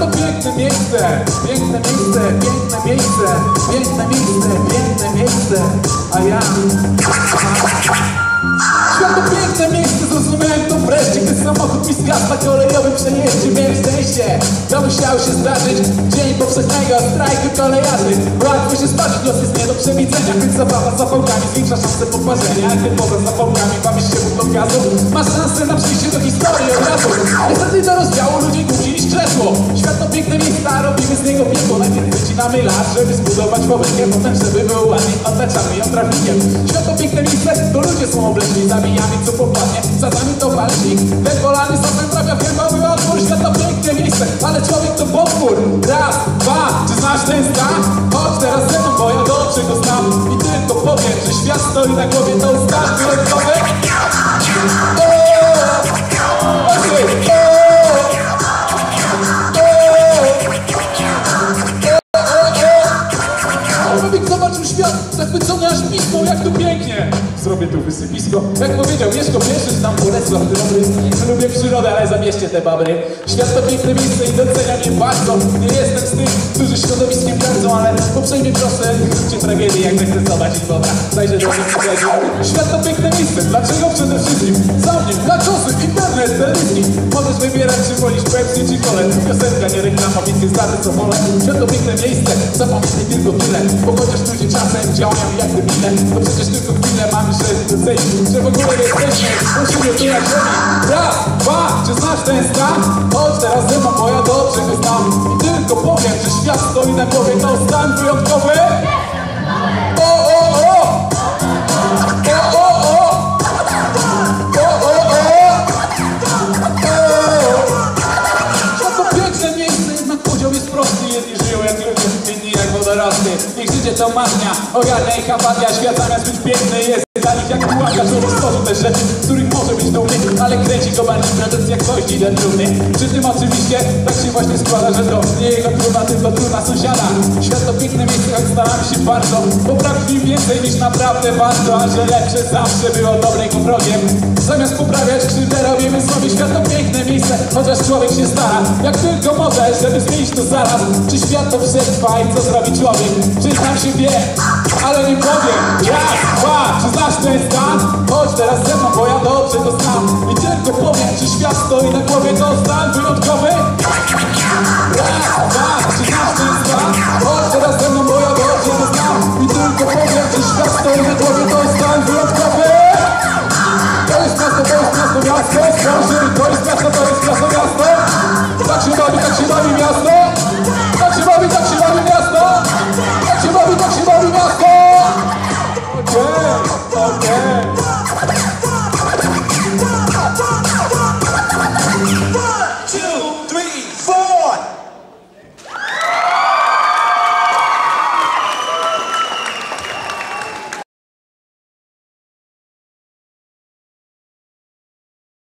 To piękne miejsce, piękne miejsce, piękne miejsce, piękne miejsce, piękne miejsce, a ja... Świat to piękne miejsce, zrozumiałem samochód mi zgasł na kolejowym przejeździe Miałem szczęście, to musiało się zdarzyć. Dzień powszechnego strajku kolejarzy Łatwo się spać, los jest nie do przewidzenia. Choć zabawa z zapałkami zwiększa szanse poparzenia. Gdy poza zapałkami bawisz się do gazu Masz szansę na przyjście do historii od razu Niestety do rozdziału ludzi głupsi niż krzesło. Świat to piękne miejsce, a robimy z niego piekło. Najpierw wycinamy las, żeby zbudować fabrykę Potem, żeby było ładnie, otaczamy ją trawnikiem Świat to piękne miejsce, ludzie są obleśni Zabijamy co popadnie, za nami to walcznik Ten polany sosem trafia w gębowy otwór. Świat to piękne miejsce, ale człowiek to potwór. Raz, dwa, czy znasz ten stan? Chodź teraz ze mną, bo ja dobrze go znam. I tylko powiem, że świat stoi na głowie To stan wyjątkowy zobaczył świat zachwycony aż pismo, jak tu pięknie. Zrobię tu wysypisko Jak powiedział Mieszko pierwszy, znam Bolesław Dobry Lubię przyrodę, ale zamieście te babry. Świat to piękne miejsce i doceniam je bardzo. Nie jestem z tych, którzy środowiskiem gardzą Ale uprzejmie proszę, zróbcie tragedię Jak zechcę zobaczyć dobra, zajrzę do mnie Świat to piękne miejsce, dlaczego przede wszystkim? Za mnie, dla czosy, internet, wybierać, Pepsi czy Kole. Piosenka, nie reklama, więc nie zdradzę co wolę. Świat to piękne miejsce, zapamiętaj tylko tyle. Bo chociaż ludzie czasem działają jak debile To przecież tylko chwilę mamy, żeby docenić Że w ogóle jesteśmy, musimy tu na ziemi Raz, dwa, czy znasz ten stan? Chodź teraz ze mną, bo ja dobrze go znam. I tylko powiem, że świat stoi na głowie. To stan wyjątkowy wodorosty Niech życie to marznia, ogarnia ich apatia Świat zamiast być piękny jest. Dla nich jak pułapka Człowiek stworzył te rzeczy, z których może być dumny. Ale kręci go bardziej produkcja gwoździ do trumny. Przy tym oczywiście tak się właśnie składa, że to nie jego trudna, tylko trudna sąsiada. Świat to piękne miejsce, choć staramy się bardzo. Poprawić więcej niż naprawdę warto A że lepsze zawsze było dobrym wrogiem Zamiast poprawiać krzywdę Chociaż człowiek się stara, jak tylko może, żeby zmienić to zaraz Czy świat to przetrwa i co zrobi człowiek? Przyznam się wie, ale nie powiem Raz, dwa, czy znasz ten stan? Chodź teraz ze mną, bo ja dobrze to znam I tylko powiem, czy świat stoi na głowie To stan wyjątkowy? Raz, dwa, bawi miasto? Tak się. Okay.